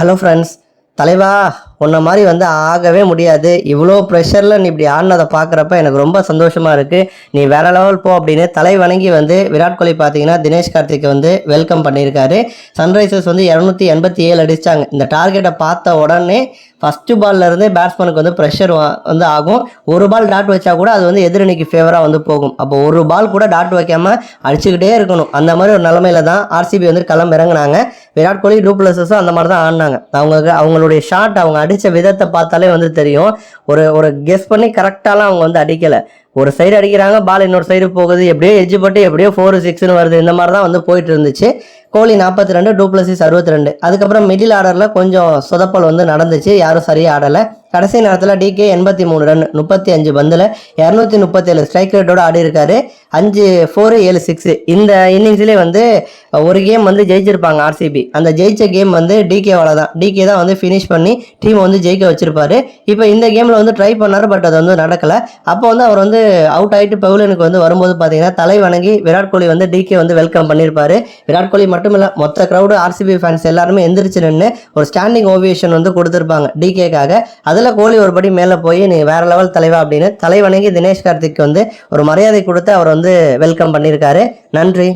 Hello friends தலைவா. உன்ன மாதிரி வந்து ஆகவே முடியாது. இவ்வளோ ப்ரெஷரில் நீ இப்படி ஆடினதை பார்க்குறப்ப எனக்கு ரொம்ப சந்தோஷமாக இருக்குது நீ வேற லெவல் போ அப்படின்னு தலை வணங்கி வந்து விராட் கோலி பார்த்தீங்கன்னா தினேஷ் கார்த்திக் வந்து வெல்கம் பண்ணியிருக்காரு. சன்ரைசர்ஸ் வந்து இரநூத்தி எண்பத்தி ஏழு அடித்தாங்க இந்த டார்கெட்டை பார்த்த உடனே ஃபஸ்ட்டு பால்லேருந்தே பேட்ஸ்மேனுக்கு வந்து ப்ரெஷர் வந்து ஆகும். ஒரு பால் டாட் வச்சா கூட அது வந்து எதிரணிக்கு ஃபேவராக வந்து போகும். அப்போ ஒரு பால் கூட டாட் வைக்காமல் அடிச்சுக்கிட்டே இருக்கணும். அந்த மாதிரி ஒரு நிலமையில தான் ஆர்சிபி வந்து களம் இறங்குனாங்க. விராட் கோலி டூப்ளஸஸும் அந்த மாதிரி தான் ஆடினாங்க. அவங்க அவங்களுடைய ஷாட் அவங்க அடித்த விதத்தை பார்த்தாலே வந்து தெரியும். ஒரு ஒரு கெஸ் பண்ணி கரெக்டாலாம் அவங்க வந்து அடிக்கலை. ஒரு சைடு அடிக்கிறாங்க பால் இன்னொரு சைடு போகுது. எப்படியோ எஜ்ஜு பட்டு எப்படியோ ஃபோர் சிக்ஸ்னு வருது. இந்த மாதிரி தான் வந்து போயிட்டு இருந்துச்சு. கோலி நாற்பத்தி ரெண்டு டூ டூப்ளசிஸ் அறுபத்தி ரெண்டு அதுக்கப்புறம் மிடில் ஆர்டரில் கொஞ்சம் சொதப்பல் வந்து நடந்துச்சு. யாரும் சரியாக ஆடலை. கடைசி நேரத்தில் டிகே எண்பத்தி மூணு ரன் முப்பத்தி அஞ்சு பந்தில் இரநூத்தி முப்பத்தேழு ஸ்ட்ரைக் ரேட்டோட ஆடி இருக்காரு. அஞ்சு ஃபோரு ஏழு சிக்ஸு இந்த இன்னிங்ஸ்லேயே வந்து ஒரு கேம் வந்து ஜெயிச்சிருப்பாங்க ஆர்சிபி அந்த ஜெயிச்ச கேம் வந்து டிகேவால தான் டிகே தான் வந்து ஃபினிஷ் பண்ணி டீமை வந்து ஜெயிக்க வச்சிருப்பாரு. இப்போ இந்த கேமில் வந்து ட்ரை பண்ணார் பட் அது வந்து நடக்கலை. அப்போ வந்து அவர் வந்து வந்து அவுட் ஆகிட்டு பவுலனுக்கு வந்து வரும்போது பார்த்தீங்கன்னா தலை வணங்கி விராட் கோலி வந்து டிகே வந்து வெல்கம் பண்ணியிருப்பாரு. விராட் கோலி மட்டும் இல்லை மொத்த க்ரௌடு ஆர்சிபி ஃபேன்ஸ் எல்லாருமே எந்திரிச்சு நின்று ஒரு ஸ்டாண்டிங் ஓவியேஷன் வந்து கொடுத்துருப்பாங்க டிகேக்காக அதில் கோலி ஒரு படி மேலே போய் நீ வேற லெவல் தலைவா அப்படின்னு தலை வணங்கி தினேஷ் கார்த்திக் வந்து ஒரு மரியாதை கொடுத்து அவர் வந்து வெல்கம் பண்ணியிருக்காரு. நன்றி.